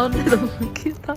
마을이라고 웃기다.